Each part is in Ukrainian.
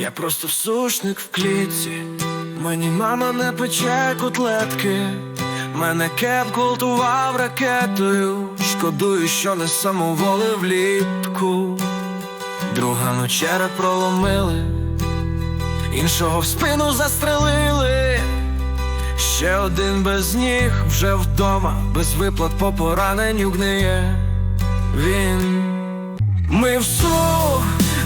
Я просто сушник в клітці, мені мама не пече котлетки, мене кеп гвалтував ракетою, шкодую, що не самоволив влітку. Друга ночера проломили, іншого в спину застрелили. Ще один без ніг вже вдома, без виплат по пораненню гниє. Він ми в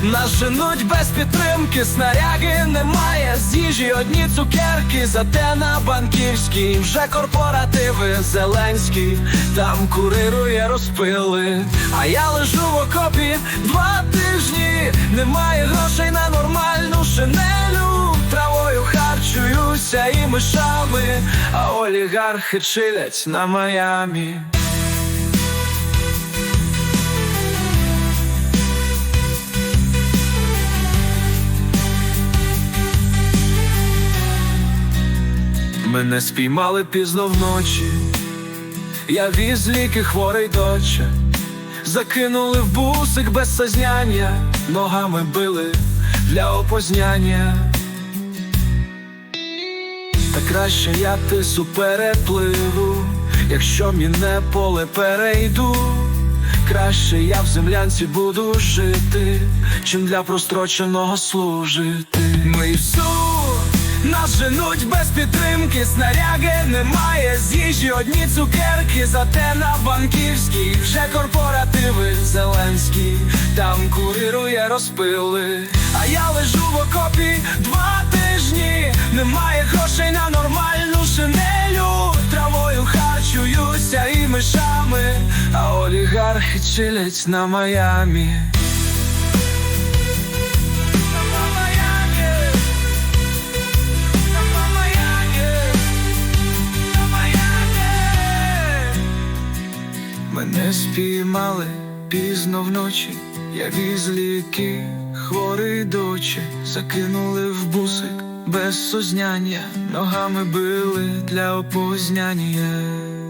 нас женуть без підтримки, снаряги немає, з їжі одні цукерки, зате на банківській вже корпоративи Зеленський там курирує розпили. А я лежу в окопі два тижні, немає грошей на нормальну шинелю. Травою харчуюся і мишами, а олігархи чилять на Майамі. Мене спіймали пізно вночі, я віз ліки хворий доче, закинули в бусик без сознання, ногами били для опозняння. Та краще я тису перепливу, якщо міне поле перейду, краще я в землянці буду жити, чим для простроченого служити. Ми всю нас женуть без підтримки, снаряги немає, з їжі одні цукерки, зате на банківській вже корпоративи Зеленський там курирує розпили. А я лежу в окопі два тижні, немає грошей на нормальну шинелю, травою харчуюся і мишами, а олігархи чилять на Майамі. Мене спіймали пізно вночі, я віз ліки, хворий дочі, закинули в бусик без сознання, ногами били для опозняння.